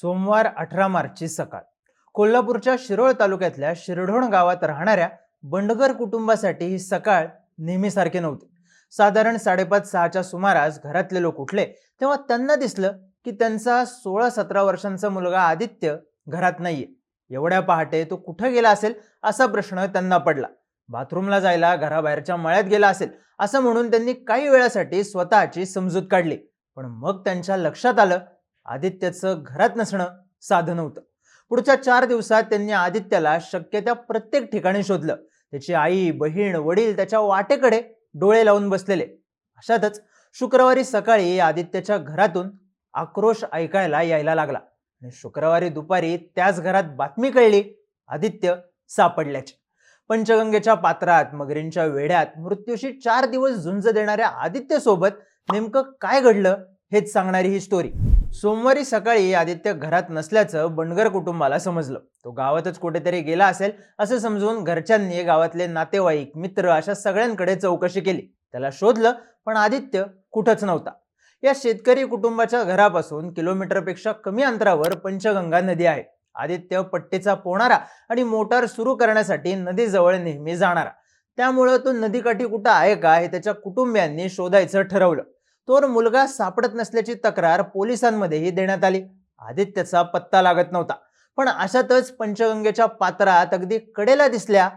सोमवार अठरा मार्चची सकाळ. कोल्हापूरच्या शिरोळ तालुक्यातल्या शिरढोण गावात राहणाऱ्या बंडगर कुटुंबासाठी ही सकाळ नेहमीसारखी नव्हती. साधारण साडेपाच सहाच्या सुमारास घरातले लोक उठले तेव्हा त्यांना दिसलं की त्यांचा सोळा सतरा वर्षांचा मुलगा आदित्य घरात नाहीये. एवढ्या पहाटे तो कुठं गेला असेल असा प्रश्न त्यांना पडला. बाथरूमला जायला घराबाहेरच्या मळ्यात गेला असेल असं म्हणून त्यांनी काही वेळासाठी स्वतःची समजूत काढली. पण मग त्यांच्या लक्षात आलं आदित्यचं घरात नसणं साधं नव्हतं. पुढच्या चार दिवसात त्यांनी आदित्याला शक्य त्या प्रत्येक ठिकाणी शोधलं. त्याची आई बहीण वडील त्याच्या वाटेकडे डोळे लावून बसलेले. अशातच शुक्रवारी सकाळी आदित्यच्या घरातून आक्रोश ऐकायला यायला लागला. आणि शुक्रवारी दुपारी त्याच घरात बातमी कळली आदित्य सापडल्याची. पंचगंगेच्या पात्रात मगरींच्या वेढ्यात मृत्यूशी चार दिवस झुंज देणाऱ्या आदित्य सोबत नेमकं काय घडलं? हेच सांगणारी ही स्टोरी सोमवारी सकाळी आदित्य घरात नसल्याचं बंडगर कुटुंबाला समजलं. तो गावातच कुठेतरी गेला असेल असं समजून घरच्यांनी गावातले नातेवाईक मित्र अशा सगळ्यांकडे चौकशी केली. त्याला शोधलं पण आदित्य कुठंच नव्हता. या शेतकरी कुटुंबाच्या घरापासून किलोमीटरपेक्षा कमी अंतरावर पंचगंगा नदी आहे. आदित्य पट्टीचा पोहणारा आणि मोटार सुरू करण्यासाठी नदीजवळ नेहमी जाणारा. त्यामुळं तो नदीकाठी कुठं आहे का हे त्याच्या कुटुंबियांनी शोधायचं ठरवलं. तोर मुलगा सापडत नसल्याची तक्रार पोलिसांमध्येही देण्यात आली. आदित्यचा पत्ता लागत नव्हता. पण अशातच पंचगंगेच्या पात्रात अगदी कडेला दिसल्या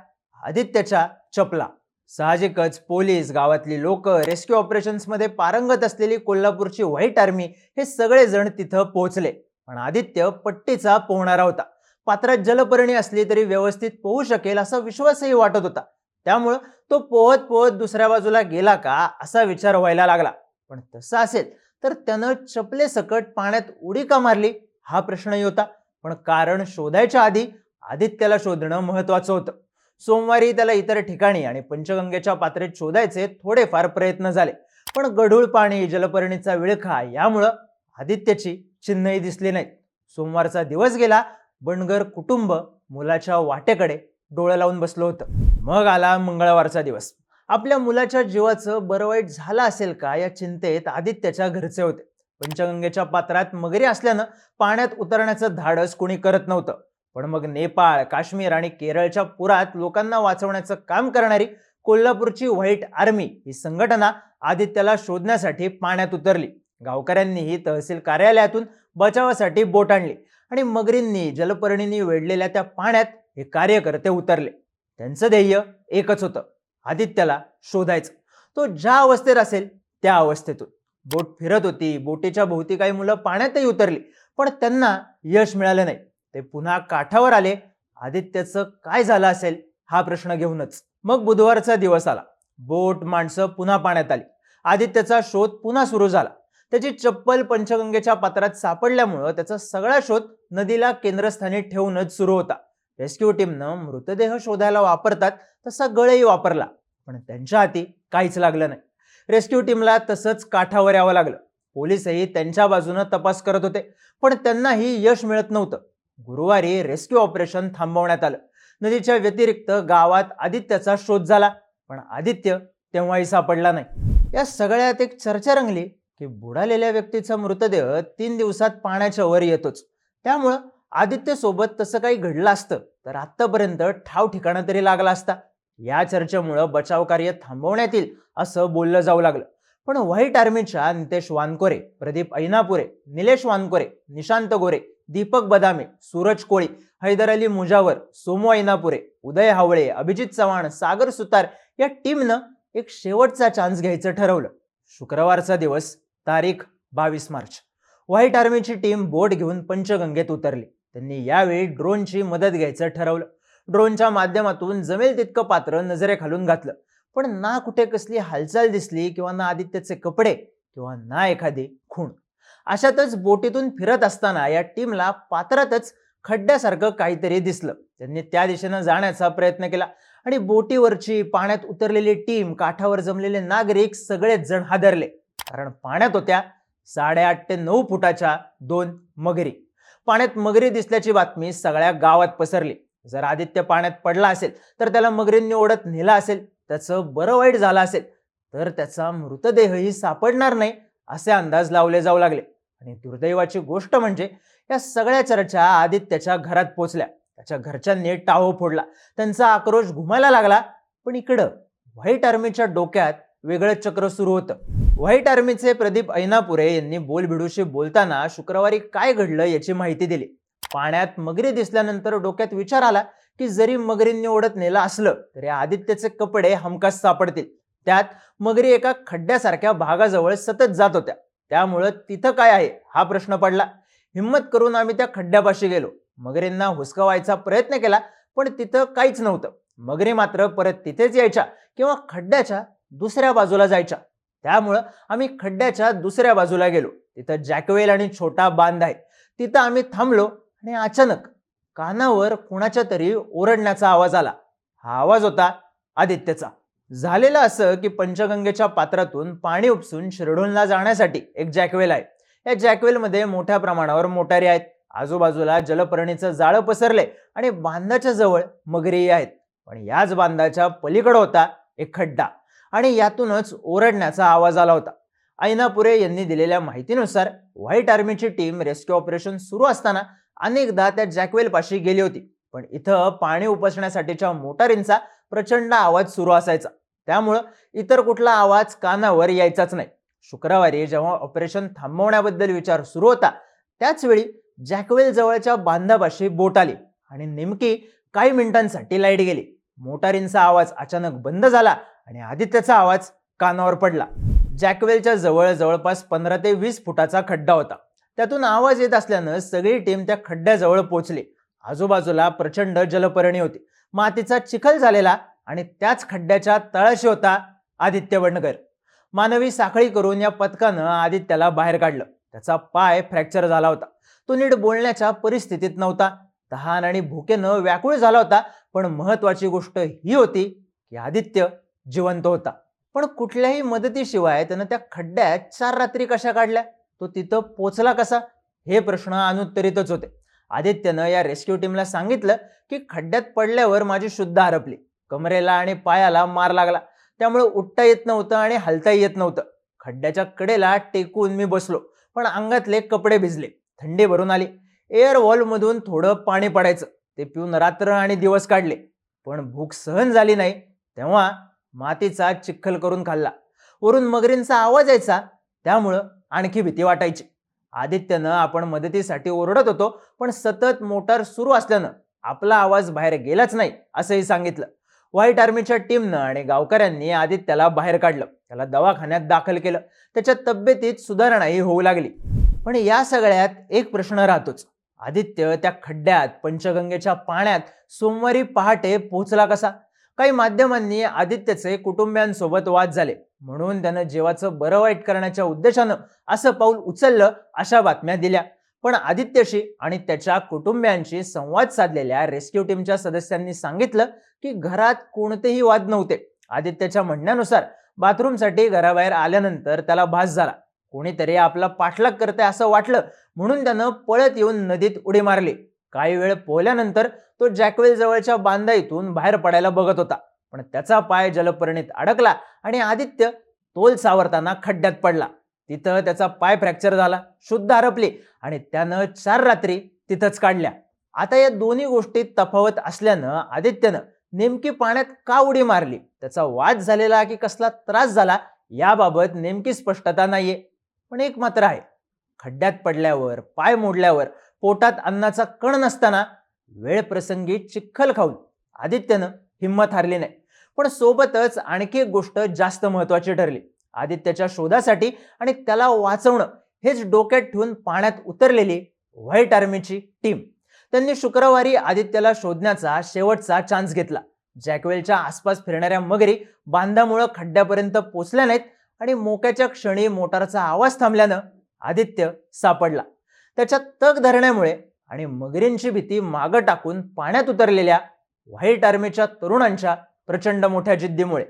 आदित्यच्या चपला. साहजिकच पोलीस गावातली लोक रेस्क्यू ऑपरेशन्समध्ये पारंगत असलेली कोल्हापूरची व्हाईट आर्मी हे सगळेजण तिथं पोहोचले. पण आदित्य पट्टीचा पोहणारा होता. पात्रात जलपर्णी असली तरी व्यवस्थित पोहू शकेल असा विश्वासही वाटत होता. त्यामुळं तो पोहत पोहत दुसऱ्या बाजूला गेला का असा विचार व्हायला लागला. पण तसं असेल तर त्यानं चपले सकट पाण्यात उडी का मारली? हा प्रश्नही होता. पण कारण शोधायच्या आधी आदित्याला शोधणं महत्वाचं होतं. सोमवारी त्याला इतर ठिकाणी आणि पंचगंगेच्या पात्रेत शोधायचे थोडेफार प्रयत्न झाले. पण गढूळ पाणी जलपर्णीचा विळखा यामुळं आदित्याची चिन्हही दिसली नाहीत. सोमवारचा दिवस गेला बनगर कुटुंब मुलाच्या वाटेकडे डोळं लावून बसलं होतं. मग आला मंगळवारचा दिवस. आपल्या मुलाच्या जीवाचं बरं वाईट झालं असेल का या चिंतेत आदित्यच्या घरचे होते. पंचगंगेच्या पात्रात मगरी असल्यानं पाण्यात उतरण्याचं धाडस कोणी करत नव्हतं. पण मग नेपाळ काश्मीर आणि केरळच्या पुरात लोकांना वाचवण्याचं काम करणारी कोल्हापूरची व्हाईट आर्मी ही संघटना आदित्यला शोधण्यासाठी पाण्यात उतरली. गावकऱ्यांनीही तहसील कार्यालयातून बचावासाठी बोट आणली आणि मगरींनी जलपर्णींनी वेढलेल्या त्या पाण्यात हे कार्यकर्ते उतरले. त्यांचं ध्येय एकच होतं. आदित्याला शोधायचं. तो ज्या अवस्थेत असेल त्या अवस्थेतून. बोट फिरत होती बोटीच्या भोवती काही मुलं पाण्यातही उतरली पण त्यांना यश मिळालं नाही. ते पुन्हा काठावर आले. आदित्याचं काय झालं असेल हा प्रश्न घेऊनच. मग बुधवारचा दिवस आला. बोट माणसं पुन्हा पाण्यात आली. आदित्यचा शोध पुन्हा सुरू झाला. त्याची चप्पल पंचगंगेच्या पात्रात सापडल्यामुळं त्याचा सगळा शोध नदीला केंद्रस्थानी ठेवूनच सुरू होता. रेस्क्यू टीमनं मृतदेह शोधायला वापरतात तसा गळही वापरला. पण त्यांच्या हाती काहीच लागलं नाही. रेस्क्यू टीमला तसंच काठावर यावं लागलं. पोलीसही त्यांच्या बाजूनं तपास करत होते पण त्यांनाही यश मिळत नव्हतं. गुरुवारी रेस्क्यू ऑपरेशन थांबवण्यात आलं. नदीच्या व्यतिरिक्त गावात आदित्यचा शोध झाला पण आदित्य तेव्हाही सापडला नाही. या सगळ्यात एक चर्चा रंगली की बुडालेल्या व्यक्तीचा मृतदेह तीन दिवसात पाण्याच्या वर येतोच. त्यामुळं आदित्यसोबत तसं काही घडलं असतं तर आत्तापर्यंत ठाव ठिकाणा तरी लागला असता. या चर्चेमुळं बचाव कार्य थांबवण्यात येईल असं बोललं जाऊ लागलं. पण व्हाईट आर्मीच्या नितेश वानकोरे प्रदीप ऐनापुरे निलेश वानकोरे निशांत गोरे दीपक बदामे सूरज कोळी हैदर अली मुजावर सोमो ऐनापुरे उदय हावळे अभिजित चव्हाण सागर सुतार या टीमनं एक शेवटचा चान्स घ्यायचं ठरवलं. शुक्रवारचा दिवस तारीख बावीस मार्च. व्हाईट आर्मीची टीम बोट घेऊन पंचगंगेत उतरली. त्यांनी यावेळी ड्रोनची मदत घ्यायचं ठरवलं. ड्रोनच्या माध्यमातून जमेल तितकं पात्र नजरेखालून घातलं. पण ना कुठे कसली हालचाल दिसली किंवा ना आदित्यचे कपडे किंवा ना एखादी खूण. अशातच बोटीतून फिरत असताना या टीमला पात्रातच खड्ड्यासारखं काहीतरी दिसलं. त्यांनी त्या दिशेनं जाण्याचा प्रयत्न केला आणि बोटीवरची पाण्यात उतरलेली टीम काठावर जमलेले नागरिक सगळेच जण हादरले. कारण पाण्यात होत्या साडेआठ ते नऊ फुटाच्या दोन मगरी. पाण्यात मगरी दिसल्याची बातमी सगळ्या गावात पसरली. जर आदित्य पाण्यात पडला असेल तर त्याला मगरींनी ओढत नेला असेल त्याचं बरं वाईट झालं असेल तर त्याचा मृतदेहही सापडणार नाही असे अंदाज लावले जाऊ लागले. आणि दुर्दैवाची गोष्ट म्हणजे या सगळ्या चर्चा आदित्यच्या घरात पोचल्या. त्याच्या घरच्यांनी टाहो फोडला. त्यांचा आक्रोश घुमायला लागला पण इकडं व्हाईट आर्मीच्या डोक्यात वेगळं चक्र सुरू होतं. व्हाईट आर्मीचे प्रदीप ऐनापुरे यांनी बोलभिडूशी बोलताना शुक्रवारी काय घडलं याची माहिती दिली. पाण्यात मगरी दिसल्यानंतर डोक्यात विचार आला की जरी मगरींनी ओढत नेलं असलं तरी आदित्यचे कपडे हमखास सापडतील. त्यात मगरी एका खड्ड्यासारख्या भागाजवळ सतत जात होत्या. त्यामुळं तिथं काय आहे हा प्रश्न पडला. हिंमत करून आम्ही त्या खड्ड्यापाशी गेलो. मगरींना हुसकावायचा प्रयत्न केला पण तिथं काहीच नव्हतं. मगरी मात्र परत तिथेच यायच्या किंवा खड्ड्याच्या दुसऱ्या बाजूला जायच्या. त्यामुळं आम्ही खड्ड्याच्या दुसऱ्या बाजूला गेलो. तिथं जॅकवेल आणि छोटा बांध आहे. तिथं आम्ही थांबलो आणि अचानक कानावर कुणाच्या तरी ओरडण्याचा आवाज आला. हा आवाज होता आदित्यचा. झालेलं असं की पंचगंगेच्या पात्रातून पाणी उपसून शिरडोनला जाण्यासाठी एक जॅकवेल आहे. या जॅकवेलमध्ये मोठ्या प्रमाणावर मोटारी आहेत. आजूबाजूला जलपर्णीचं जाळं पसरले आणि बांधाच्या जवळ मगरीही आहेत. पण याच बांधाच्या पलीकडं होता एक खड्डा आणि यातूनच ओरडण्याचा आवाज आला होता. ऐनापुरे यांनी दिलेल्या माहितीनुसार व्हाईट आर्मीची टीम रेस्क्यू ऑपरेशन सुरू असताना अनेकदा त्या जॅकवेलपाशी गेली होती. पण इथं पाणी उपसण्यासाठीच्या मोटारींचा प्रचंड आवाज सुरू असायचा. त्यामुळं इतर कुठला आवाज कानावर यायचाच नाही. शुक्रवारी जेव्हा ऑपरेशन थांबवण्याबद्दल विचार सुरू होता त्याचवेळी जॅकवेल जवळच्या बांधापाशी बोट आली आणि नेमकी काही मिनिटांसाठी लाइट गेली. मोटारींचा आवाज अचानक बंद झाला आणि आदित्यचा आवाज कानावर पडला. जॅकवेलच्या जवळ जवळपास पंधरा ते वीस फुटाचा खड्डा होता. त्यातून आवाज येत असल्यानं सगळी टीम त्या खड्ड्याजवळ पोहोचली. आजूबाजूला प्रचंड जलपर्णी होती. मातीचा चिखल झालेला आणि त्याच खड्ड्याच्या तळाशी होता आदित्य बंडकर मानवी साखळी करून या पथकानं आदित्याला बाहेर काढलं. त्याचा पाय फ्रॅक्चर झाला होता. तो नीट बोलण्याच्या परिस्थितीत नव्हता. तहान आणि भुकेनं व्याकुळ झाला होता पण महत्वाची गोष्ट ही होती की आदित्य जिवंत होता. पण कुठल्याही मदतीशिवाय त्यानं त्या खड्ड्यात चार रात्री कशा काढल्या? तो तिथं पोचला कसा? हे प्रश्न अनुत्तरितच होते. आदित्यनं या रेस्क्यू टीमला सांगितलं की खड्ड्यात पडल्यावर माझी शुद्ध हरपली. कमरेला आणि पायाला मार लागला. त्यामुळे उठता येत नव्हतं आणि हलताही येत नव्हतं. खड्ड्याच्या कडेला टेकून मी बसलो पण अंगातले कपडे भिजले. थंडी भरून आली. एअर मधून थोडं पाणी पडायचं. ते पिऊन रात्र आणि दिवस काढले. पण भूक सहन झाली नाही तेव्हा मातीचा चिखल करून खाल्ला. वरून मगरींचा आवाज यायचा. त्यामुळं आणखी भीती वाटायची. आदित्यनं आपण मदतीसाठी ओरडत होतो पण सतत मोटार सुरू असल्यानं आपला आवाज बाहेर गेलाच नाही असंही सांगितलं. व्हाईट आर्मीच्या टीमनं आणि गावकऱ्यांनी आदित्यला बाहेर काढलं. त्याला दवाखान्यात दाखल केलं. त्याच्या तब्येतीत सुधारणाही होऊ लागली. पण या सगळ्यात एक प्रश्न राहतोच. आदित्य त्या खड्ड्यात पंचगंगेच्या पाण्यात सोमवारी पहाटे पोहोचला कसा? काही माध्यमांनी आदित्यचे कुटुंबियांसोबत वाद झाले. म्हणून त्यानं जीवाचं बरं वाईट करण्याच्या उद्देशानं असं पाऊल उचललं अशा बातम्या दिल्या. पण आदित्यशी आणि त्याच्या कुटुंबियांशी संवाद साधलेल्या रेस्क्यू टीमच्या सदस्यांनी सांगितलं की घरात कोणतेही वाद नव्हते. आदित्यच्या म्हणण्यानुसार बाथरूमसाठी घराबाहेर आल्यानंतर त्याला भास झाला. कोणीतरी आपला पाठलाग करते असं वाटलं. म्हणून त्यानं पळत येऊन नदीत उडी मारली. काही वेळ पोहल्यानंतर तो जॅकवेल जवळच्या बांधा इथून बाहेर पडायला बघत होता. पण त्याचा पाय जलपर्णीत अडकला आणि आदित्य तोल सावरताना खड्ड्यात पडला. तिथं त्याचा पाय फ्रॅक्चर झाला शुद्ध हरपली आणि त्यानं चार रात्री तिथंच काढल्या. आता या दोन्ही गोष्टीत तफावत असल्यानं आदित्यनं नेमकी पाण्यात का उडी मारली? त्याचा वाद झालेला की कसला त्रास झाला याबाबत नेमकी स्पष्टता नाहीये. पण एक मात्र आहे. खड्ड्यात पडल्यावर पाय मोडल्यावर पोटात अन्नाचा कण नसताना वेळ प्रसंगी चिखल खाऊन आदित्यनं हिंमत हारली नाही. पण सोबतच आणखी एक गोष्ट जास्त महत्वाची ठरली. आदित्यच्या शोधासाठी आणि त्याला वाचवणं हेच डोक्यात ठेवून पाण्यात उतरलेली व्हाईट आर्मीची टीम. त्यांनी शुक्रवारी आदित्यला शोधण्याचा शेवटचा चान्स घेतला. जॅकवेलच्या आसपास फिरणाऱ्या मगरी बांधामुळं खड्ड्यापर्यंत पोचल्या नाहीत आणि मोक्याच्या क्षणी मोटारचा आवाज थांबल्यानं आदित्य सापडला. त्याच्या तग धरण्यामुळे आणि मगरींची भीती मागं टाकून पाण्यात उतरलेल्या व्हाईट आर्मीच्या तरुणांच्या प्रचंड मोठ्या जिद्दीमुळे.